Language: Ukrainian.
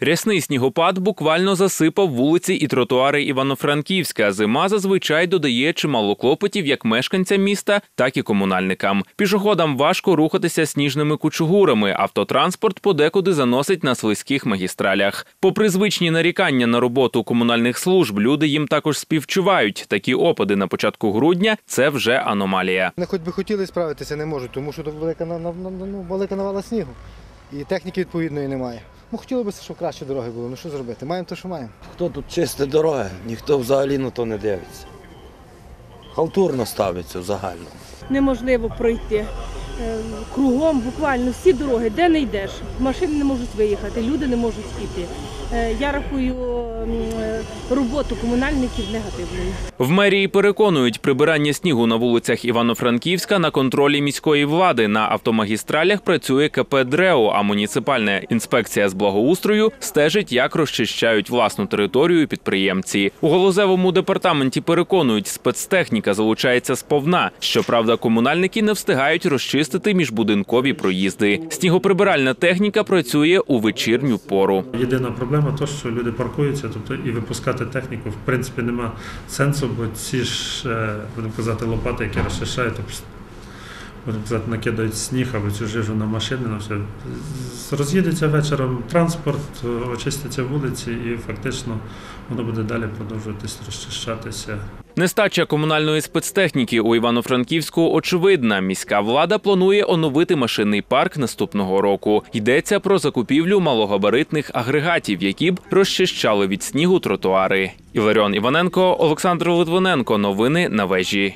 Рясний снігопад буквально засипав вулиці і тротуари Івано-Франківська. Зима зазвичай додає чимало клопотів як мешканцям міста, так і комунальникам. Пішоходам важко рухатися сніжними кучугурами. Автотранспорт подекуди заносить на слизьких магістралях. Попри звичні нарікання на роботу комунальних служб, люди їм також співчувають. Такі опади на початку грудня це вже аномалія. Не хоч би хотіли справитися, не можуть, тому що велика, ну, велика навала снігу. І техніки відповідної немає. Ну хотілося б, щоб краще дороги було. Ну що зробити? Маємо те, що маємо. Хто тут чисте дороги, ніхто взагалі на то не дивиться. Халтурно ставиться взагалі. неможливо пройти. Е, Кругом буквально всі дороги, де не йдеш, машини не можуть виїхати, люди не можуть йти. Е, Я рахую е, роботу комунальників негативною. В мерії переконують, прибирання снігу на вулицях Івано-Франківська на контролі міської влади. На автомагістралях працює КП «Дрео», а муніципальна інспекція з благоустрою стежить, як розчищають власну територію підприємці. У Голозевому департаменті переконують, спецтехніка залучається сповна. Щоправда, комунальники не встигають розчистити міжбудинкові проїзди. Снігоприбиральна техніка працює у вечірню пору. Єдина проблема то, що люди паркуються, тобто і випускати техніку в принципі нема сенсу, бо ці ж, е, будемо казати, лопати, які розчищають, тобто, будемо казати, накидають сніг або цю жижу на машини, на все. Роз'їдеться вечором транспорт, очистяться вулиці і фактично воно буде далі продовжуватись розчищатися. Нестача комунальної спецтехніки у Івано-Франківську очевидна. Міська влада планує оновити машинний парк наступного року. Йдеться про закупівлю малогабаритних агрегатів, які б розчищали від снігу тротуари. Іларіон Іваненко, Олександр Литвиненко. Новини на вежі.